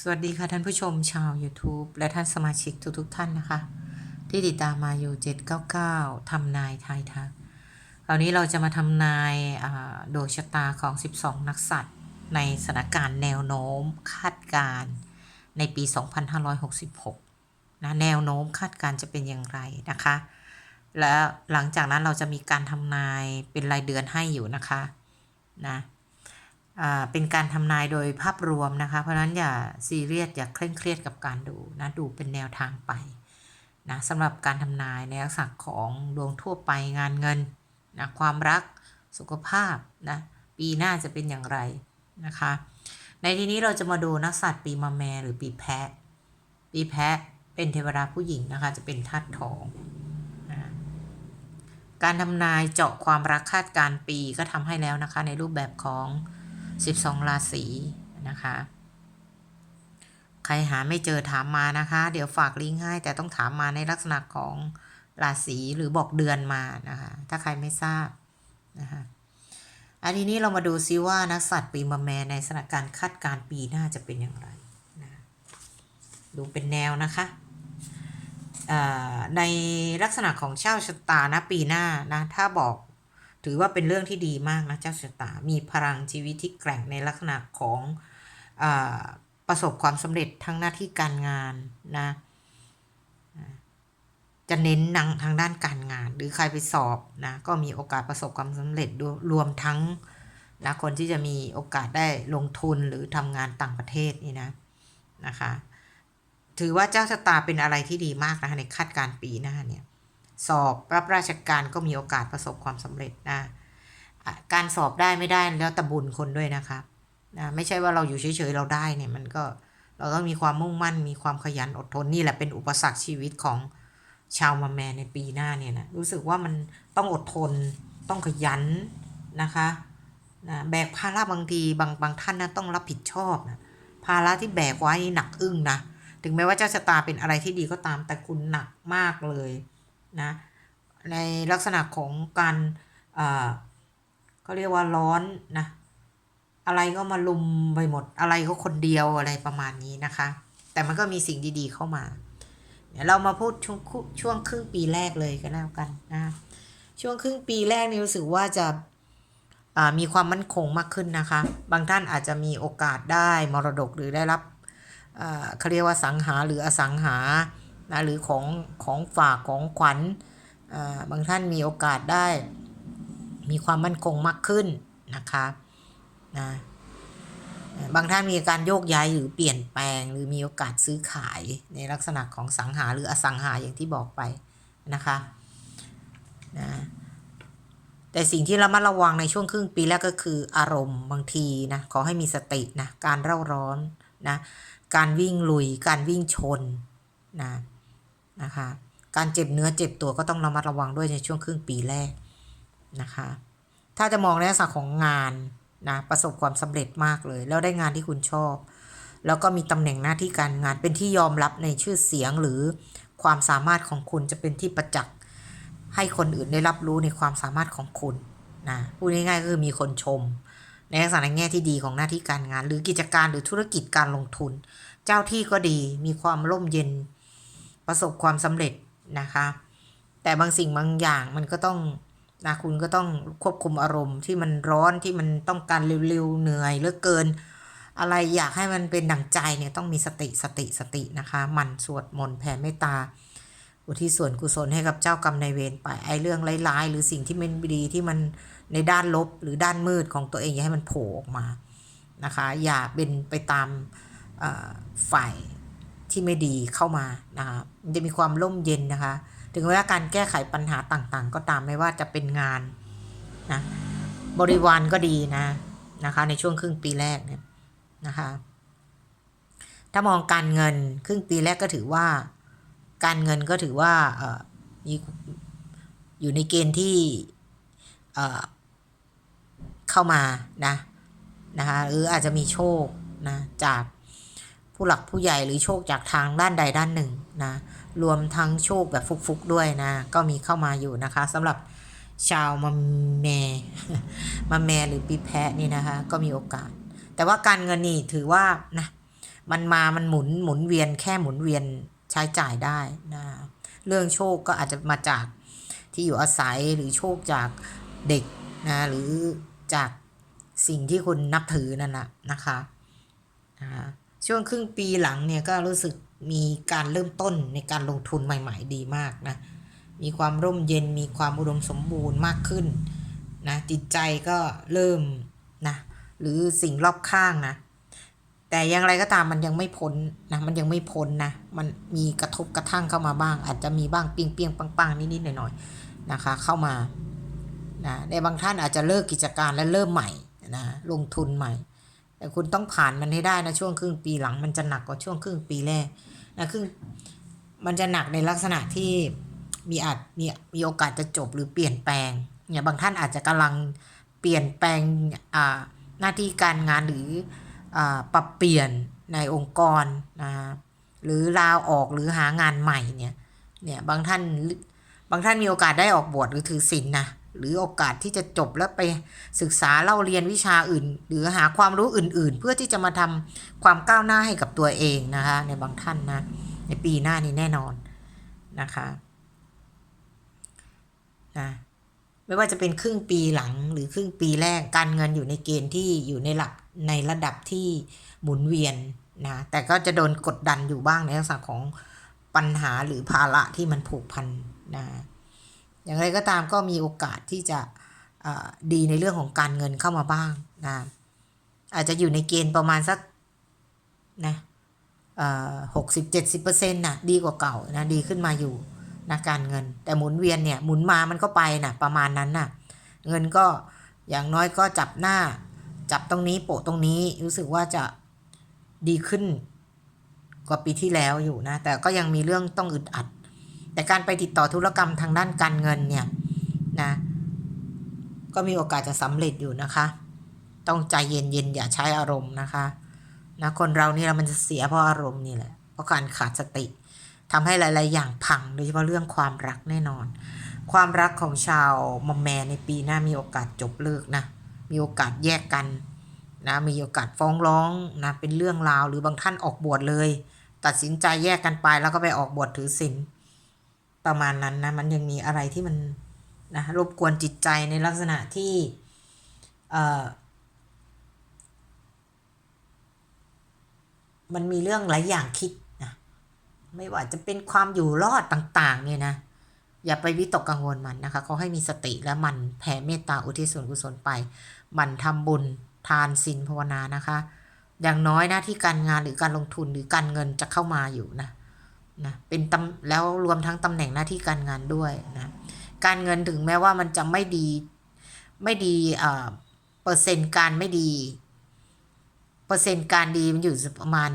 สวัสดีค่ะท่านผู้ชมชาว YouTube และท่านสมาชิกทุกๆทท่านนะคะ ที่ติดตามมาอยู่ 799 ทำนายทายทักคราวนี้เราจะมาทำนายดวงชะตาของ 12 นักสัตว์ ในสถานการณ์แนวโน้มคาดการณ์ในปี 2566 นะ แนวโน้มคาดการณ์จะเป็นอย่างไรนะคะ และหลังจากนั้นเราจะมีการทำนายเป็นรายเดือนให้อยู่นะคะนะ เป็นการทำนายโดยภาพรวมนะคะ เพราะนั้นอย่าซีเรียสอย่าเคร่งเครียดกับการดูนะดูเป็นแนวทางไปนะสำหรับการทำนายในลักษณะของดวงทั่วไปงานเงินนะความรักสุขภาพนะปีหน้าจะเป็นอย่างไรนะคะ ในที่นี้เราจะมาดูนักสัตว์ปีมะแมหรือปีแพะ ปีแพะเป็นเทวดาผู้หญิงนะคะจะเป็นธาตุทองนะการทำนายเจาะความรักคาดการปีก็ทำให้แล้วนะคะ ในรูปแบบของ 12 ราศีนะคะ ใครหาไม่เจอถามมานะคะ เดี๋ยวฝากลิงก์ให้ แต่ต้องถามมาในลักษณะของราศีหรือบอกเดือนมานะคะ ถ้าใครไม่ทราบนะคะอันทีนี้เรามาดูซิว่านักสัตว์ปีมะแมในสถานการณ์คาดการณ์ปีหน้าจะเป็นอย่างไรนะดูเป็นแนวนะคะในลักษณะของเจ้าชะตานะปีหน้านะถ้าบอก ถือว่าเป็นเรื่องที่ดีมากนะเจ้าชะตา มีพลังชีวิตที่แกร่งในลักษณะของอประสบความสำเร็จทั้งหน้าที่การงานนะจะเน้นนังทางด้านการงาน หรือใครไปสอบนะก็มีโอกาสประสบความสำเร็จรวมทั้งนะคนที่จะมีโอกาสได้ลงทุนหรือทำงานต่างประเทศนี่นะนะคะ ถือว่าเจ้าชะตาเป็นอะไรที่ดีมากนะคะในคาดการปีหน้าเนี่ย สอบรับราชการก็มีโอกาสประสบความสำเร็จนะการสอบได้ไม่ได้แล้วแต่บุญคนด้วยนะคะนะไม่ใช่ว่าเราอยู่เฉยๆเราได้เนี่ยมันก็เราต้องมีความมุ่งมั่น มีความขยันอดทนนี่แหละเป็นอุปสรรคชีวิตของชาวมาแมในปีหน้าเนี่ยนะรู้สึกว่ามันต้องอดทนต้องขยันนะคะนะแบกภาระบางทีบางบางท่านนะต้องรับผิดชอบนะภาระที่แบกไว้หนักอึ้งนะถึงแม้ว่าเจ้าชะตาเป็นอะไรที่ดีก็ตามแต่คุณหนักมากเลย นะในลักษณะของการเขาเรียกว่าร้อนนะอะไรก็มาลุมไปหมด อะไรก็คนเดียวอะไรประมาณนี้นะคะ แต่มันก็มีสิ่งดีๆเข้ามา เดี๋ยวเรามาพูดช่วงช่วงครึ่งปีแรกเลยก็แล้วกันนะช่วงครึ่งปีแรกนี่รู้สึกว่าจะมีความมั่นคงมากขึ้นนะคะ บางท่านอาจจะมีโอกาสได้มรดกหรือได้รับเขาเรียกว่าสังหาหรืออสังหา นะหรือของของฝากของขวัญอ่าบางท่านมีโอกาสได้ มีความมั่นคงมากขึ้นนะคะนะบางท่านมีการโยกย้ายหรือเปลี่ยนแปลง หรือมีโอกาสซื้อขายในลักษณะของสังหาหรืออสังหาอย่างที่บอกไปนะคะนะแต่สิ่งที่เรามาระวังในช่วงครึ่งปีแรกก็คืออารมณ์บางทีนะขอให้มีสตินะการเร่าร้อนนะการวิ่งลุย การวิ่งชนนะ นะคะ การเจ็บเนื้อเจ็บตัวก็ต้องระมัดระวังด้วยในช่วงครึ่งปีแรกนะคะ ถ้าจะมองในลักษณะของงานนะประสบความสำเร็จมากเลย แล้วได้งานที่คุณชอบ แล้วก็มีตำแหน่งหน้าที่การงานเป็นที่ยอมรับในชื่อเสียงหรือความสามารถของคุณจะเป็นที่ประจักษ์ให้คนอื่นได้รับรู้ในความสามารถของคุณนะพูดง่ายๆก็คือมีคนชม ในลักษณะแง่ที่ดีของหน้าที่การงาน หรือกิจการหรือธุรกิจการลงทุน เจ้าที่ก็ดีมีความร่มเย็น ประสบความสำเร็จนะคะ แต่บางสิ่งบางอย่างมันก็ต้องนะคุณก็ต้องควบคุมอารมณ์ที่มันร้อนที่มันต้องการเร็วๆเหนื่อยเหลือเกิน อะไรอยากให้มันเป็นดั่งใจเนี่ยต้องมีสติสติสตินะคะมันสวดมนต์แผ่เมตตา อุทิศส่วนกุศลให้กับเจ้ากรรมนายเวรไปไอ้เรื่องร้ายๆ หรือสิ่งที่ไม่ดีที่มันในด้านลบหรือด้านมืดของตัวเองอย่าให้มันโผล่ออกมานะคะ อย่าเป็นไปตามฝ่าย ที่ไม่ดีเข้ามานะคะมันจะมีความร่มเย็นนะคะ ถึงเวลาการแก้ไขปัญหาต่างๆ ก็ตามไม่ว่าจะเป็นงานนะบริวารก็ดีนะนะคะ ในช่วงครึ่งปีแรกเนี่ยนะคะ ถ้ามองการเงินครึ่งปีแรกก็ถือว่า การเงินก็ถือว่าเออมีอยู่ในเกณฑ์ที่เออเข้ามานะนะคะหรืออาจจะมีโชคนะจาก ผู้หลักผู้ใหญ่หรือโชคจากทางด้านใดด้านหนึ่งนะรวมทั้งโชคแบบฟุกๆด้วยนะ ก็มีเข้ามาอยู่นะคะสำหรับชาวมะแมมะแมหรือปีแพะนี่นะคะ ก็มีโอกาส แต่ว่าการเงินนี่ถือว่านะมันมามันหมุนหมุนเวียนแค่หมุนเวียนใช้จ่ายได้นะเรื่องโชคก็อาจจะมาจากที่อยู่อาศัยหรือโชคจากเด็กนะหรือจากสิ่งที่คุณนับถือนั่นแหละนะคะอ่า ช่วงครึ่งปีหลังเนี่ยก็รู้สึกมีการเริ่มต้นในการลงทุนใหม่ ๆ ดีมากนะ มีความร่มเย็นมีความอุดมสมบูรณ์มากขึ้นนะจิตใจก็เริ่มนะหรือสิ่งรอบข้างนะ แต่อย่างไรก็ตามมันยังไม่พ้นนะมันยังไม่พ้นนะ มันมีกระทบกระทั่งเข้ามาบ้าง อาจจะมีบ้างเปียงเปียงปังปังนิดๆหน่อยๆนะคะ เข้ามานะในบางท่านอาจจะเลิกกิจการและเริ่มใหม่นะลงทุนใหม่ แต่คุณต้องผ่านมันให้ได้นะช่วงครึ่งปีหลังมันจะหนักกว่าช่วงครึ่งปีแรกนะครึ่งมันจะหนักในลักษณะที่มีอาจมีมีโอกาสจะจบหรือเปลี่ยนแปลงเนี่ยบางท่านอาจจะกำลังเปลี่ยนแปลงอ่าหน้าที่การงานหรืออาปรับเปลี่ยนในองค์กรนะหรือลาออกหรือหางานใหม่เนี่ยเนี่ยบางท่านบางท่านมีโอกาสได้ออกบวชหรือถือศีลนะ หรือโอกาสที่จะจบแล้วไปศึกษาเล่าเรียนวิชาอื่น หรือหาความรู้อื่น ๆ เพื่อที่จะมาทำความก้าวหน้าให้กับตัวเองนะคะ ในบางท่านนะในปีหน้านี้แน่นอนนะคะนะไม่ว่าจะเป็นครึ่งปีหลังหรือครึ่งปีแรกการเงินอยู่ในเกณฑ์ที่อยู่ในหลักในระดับที่หมุนเวียนนะแต่ก็จะโดนกดดันอยู่บ้างในลักษณะของปัญหาหรือภาระที่มันผูกพันนะ อย่างไรก็ตามก็มีโอกาสที่จะดีในเรื่องของการเงินเข้ามาบ้างนะอาจจะอยู่ในเกณฑ์ประมาณสักนะหกสิบเจ็ดสิบเปอร์เซ็นต์นะดีกว่าเก่านะดีขึ้นมาอยู่นะการเงิน แต่หมุนเวียนเนี่ยหมุนมามันก็ไปนะประมาณนั้นนะเงินก็อย่างน้อยก็จับหน้า จับตรงนี้โปะตรงนี้รู้สึกว่าจะดีขึ้นกว่าปีที่แล้วอยู่นะ แต่ก็ยังมีเรื่องต้องอึดอัด แต่การไปติดต่อธุรกรรมทางด้านการเงินเนี่ยนะก็มีโอกาสจะสำเร็จอยู่นะคะ ต้องใจเย็นๆอย่าใช้อารมณ์นะคะนะคนเรานี่เรามันจะเสียเพราะอารมณ์นี่แหละเพราะการขาดสติทำให้หลาย ๆ อย่างพังโดยเฉพาะเรื่องความรักแน่นอน ความรักของชาวมอมแมในปีหน้ามีโอกาสจบเลิกนะมีโอกาสแยกกันนะมีโอกาสฟ้องร้องนะเป็นเรื่องราวหรือบางท่านออกบวชเลย ตัดสินใจแยกกันไปแล้วก็ไปออกบวชถือศีล ประมาณนั้นนะ มันยังมีอะไรที่มันนะรบกวนจิตใจในลักษณะที่มันมีเรื่องหลายอย่างคิดนะไม่ว่าจะเป็นความอยู่รอดต่างๆ เนี่ยนะ อย่าไปวิตกกังวลมันนะคะเขาให้มีสติและมันแผ่เมตตาอุทิศส่วนกุศลไป มันทำบุญทานศีลภาวนานะคะ อย่างน้อยหน้าที่การงานหรือการลงทุนหรือการเงินจะเข้ามาอยู่นะ นะเป็นตำแล้วรวมทั้งตำแหน่งหน้าที่การงานด้วยนะการเงินถึงแม้ว่ามันจะไม่ดีไม่ดีเปอร์เซ็นต์การไม่ดี เปอร์เซ็นต์การดีมันอยู่ประมาณ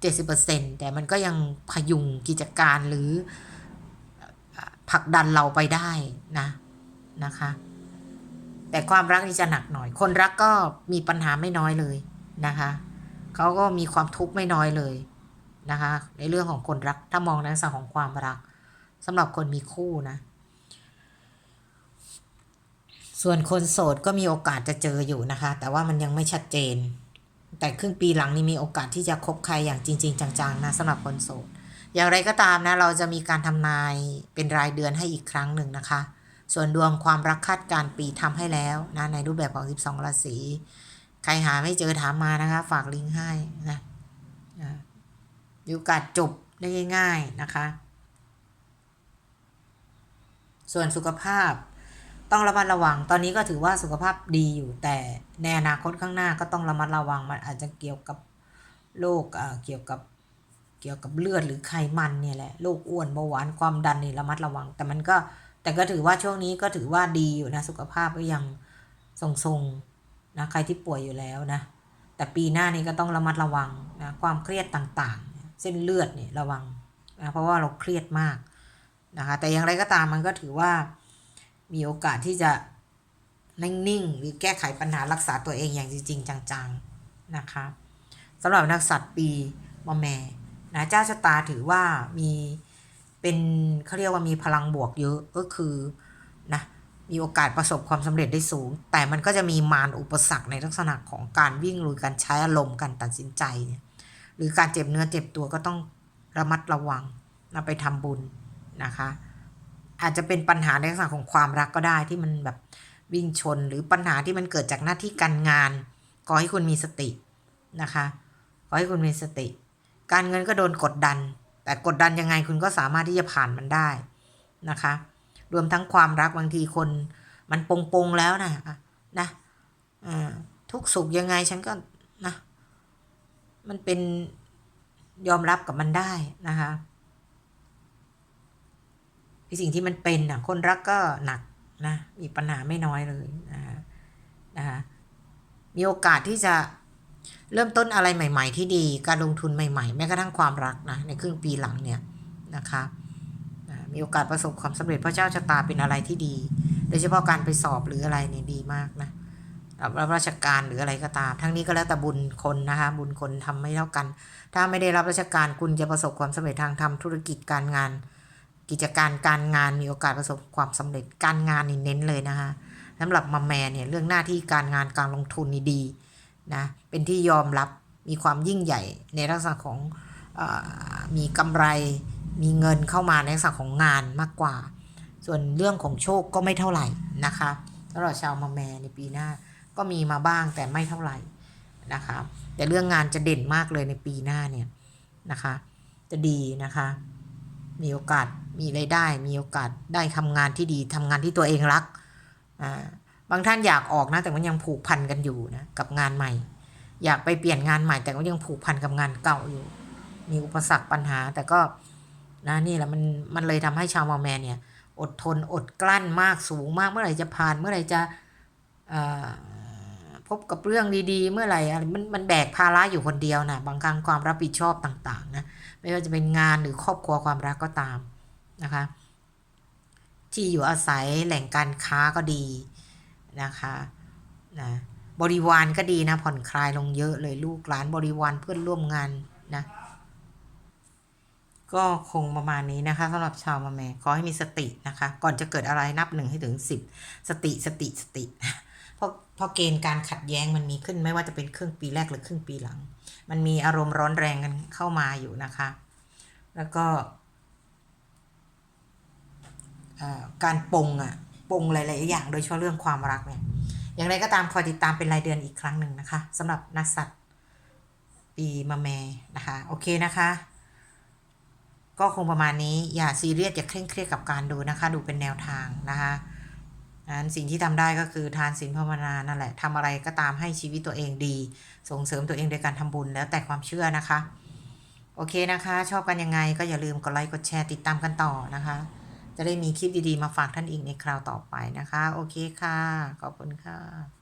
เจ็ดสิบเปอร์เซ็นต์แต่มันก็ยังพยุงกิจการหรือผลักดันเราไปได้นะนะคะ แต่ความรักนี่จะหนักหน่อย คนรักก็มีปัญหาไม่น้อยเลยนะคะเขาก็มีความทุกข์ไม่น้อยเลย นะคะ ในเรื่องของคนรัก ถ้ามองในลักษณะของความรักสำหรับคนมีคู่นะ ส่วนคนโสดก็มีโอกาสจะเจออยู่นะคะ แต่ว่ามันยังไม่ชัดเจน แต่ครึ่งปีหลังนี้มีโอกาสที่จะคบใครอย่างจริง ๆ จังๆนะสำหรับคนโสดอย่างไรก็ตามนะเราจะมีการทำนายเป็นรายเดือนให้อีกครั้งหนึ่งนะคะ ส่วนดวงความรักคาดการปีทำให้แล้วนะในรูปแบบของ 12 ราศีใครหาไม่เจอถามมานะคะ ฝากลิงก์ให้นะ มีโอกาสจบได้ง่ายๆนะคะ ส่วนสุขภาพต้องระมัดระวัง ตอนนี้ก็ถือว่าสุขภาพดีอยู่ แต่ในอนาคตข้างหน้าก็ต้องระมัดระวัง มันอาจจะเกี่ยวกับโรคเกี่ยวกับเกี่ยวกับเลือดหรือไขมันเนี่ยแหละ โรคอ้วนเบาหวานความดันนี่ระมัดระวัง แต่มันก็แต่ก็ถือว่าช่วงนี้ก็ถือว่าดีอยู่นะ สุขภาพก็ยังทรงๆนะ ใครที่ป่วยอยู่แล้วนะ แต่ปีหน้านี้ก็ต้องระมัดระวังนะ ความเครียดต่าง เส้นเลือดเนี่ยระวังนะเพราะว่าเราเครียดมากนะคะแต่อย่างไรก็ตามมันก็ถือว่ามีโอกาสที่จะนิ่งๆหรือแก้ไขปัญหารักษาตัวเองอย่างจริง ๆ จังๆนะคะสำหรับนักสัตว์ปีมะแม่นะเจ้าชะตาถือว่ามีเป็นเขาเรียกว่ามีพลังบวกเยอะก็คือนะมีโอกาสประสบความสำเร็จได้สูง แต่มันก็จะมีมารอุปสรรคในลักษณะของการวิ่งลุยการใช้อารมณ์การตัดสินใจเนี่ย หรือการเจ็บเนื้อเจ็บตัวก็ต้องระมัดระวังนะไปทำบุญนะคะ อาจจะเป็นปัญหาในลักษณะของความรักก็ได้ที่มันแบบวิ่งชนหรือปัญหาที่มันเกิดจากหน้าที่การงานขอให้คุณมีสตินะคะขอให้คุณมีสติ การเงินก็โดนกดดัน แต่กดดันยังไงคุณก็สามารถที่จะผ่านมันได้นะคะ รวมทั้งความรักบางทีคนมันปงปงๆแล้วนะนะอทุกสุขยังไงฉันก็นะ มันเป็นยอมรับกับมันได้นะคะไอสิ่งที่มันเป็นอะคนรักก็หนักนะมีปัญหาไม่น้อยเลยนะคะนะคะมีโอกาสที่จะเริ่มต้นอะไรใหม่ ๆ ที่ดี การลงทุนใหม่ ๆ แม้กระทั่งความรักนะในครึ่งปีหลังเนี่ยนะคะมีโอกาสประสบความสำเร็จพระเจ้าชะตาเป็นอะไรที่ดี โดยเฉพาะการไปสอบหรืออะไรเนี่ยดีมากนะ รับราชการหรืออะไรก็ตาม ทั้งนี้ก็แล้วแต่บุญคนนะคะ บุญคนทำไม่เท่ากัน ถ้าไม่ได้รับราชการคุณจะประสบความสำเร็จทางทำธุรกิจการงาน กิจการการงานมีโอกาสประสบความสำเร็จการงานนี่เน้นเลยนะคะสำหรับมาแมเนี่ยเรื่องหน้าที่การงานการลงทุนนี่ดีนะเป็นที่ยอมรับมีความยิ่งใหญ่ในลักษณะของออมีกำไรมีเงินเข้ามาในลักษณะของงานมากกว่า ส่วนเรื่องของโชคก็ไม่เท่าไหร่นะคะสำหรับชาวมาแมในปีหน้า ก็มีมาบ้างแต่ไม่เท่าไหร่นะคะแต่เรื่องงานจะเด่นมากเลยในปีหน้าเนี่ยนะคะ จะดีนะคะ มีโอกาสมีรายได้ มีโอกาสได้ทำงานที่ดีทำงานที่ตัวเองรักอ่าบางท่านอยากออกนะแต่มันยังผูกพันกันอยู่นะกับงานใหม่ อยากไปเปลี่ยนงานใหม่ แต่ก็ยังผูกพันกับงานเก่าอยู่ มีอุปสรรคปัญหา แต่ก็นะนี่แหละมันมันเลยทำให้ชาวมาแมนเนี่ย อดทนอดกลั้นมากสูงมากเมื่อไหร่จะผ่านเมื่อไหร่จะอ่อ พบกับเรื่องดีๆ เมื่อไหร่มันมันแบกภาระอยู่คนเดียวนะบางครั้งความรับผิดชอบต่างๆนะไม่ว่าจะเป็นงานหรือครอบครัวความรักก็ตามนะคะที่อยู่อาศัยแหล่งการค้าก็ดีนะคะนะบริวารก็ดีนะผ่อนคลายลงเยอะเลยลูกหลานบริวารเพื่อนร่วมงานนะก็คงประมาณนี้นะคะสำหรับชาวมาแม่ขอให้มีสตินะคะ ก่อนจะเกิดอะไรนับหนึ่งให้ถึงสิบสติสติสติ เพราะเพราะเกณฑ์การขัดแย้งมันมีขึ้นไม่ว่าจะเป็นครึ่งปีแรกหรือครึ่งปีหลัง มันมีอารมณ์ร้อนแรงกันเข้ามาอยู่นะคะ แล้วก็การปงอะปงหลาย ๆ อย่างโดยเฉพาะเรื่องความรักเนี่ยอย่างไรก็ตามคอยติดตามเป็นรายเดือนอีกครั้งหนึ่งนะคะสำหรับนักสัตว์ปีมะแมนะคะโอเคนะคะ ก็คงประมาณนี้อย่าซีเรียสอย่าเคร่งเครียดกับการดูนะคะ ดูเป็นแนวทางนะคะ นั้นสิ่งที่ทำได้ก็คือทานศีลภาวนานั่นแหละทำอะไรก็ตามให้ชีวิตตัวเองดี ส่งเสริมตัวเองโดยการทำบุญแล้วแต่ความเชื่อนะคะ โอเคนะคะ ชอบกันยังไงก็อย่าลืมกดไลค์กดแชร์ติดตามกันต่อนะคะ จะได้มีคลิปดีๆมาฝากท่านอีกในคราวต่อไปนะคะ โอเคค่ะ ขอบคุณค่ะ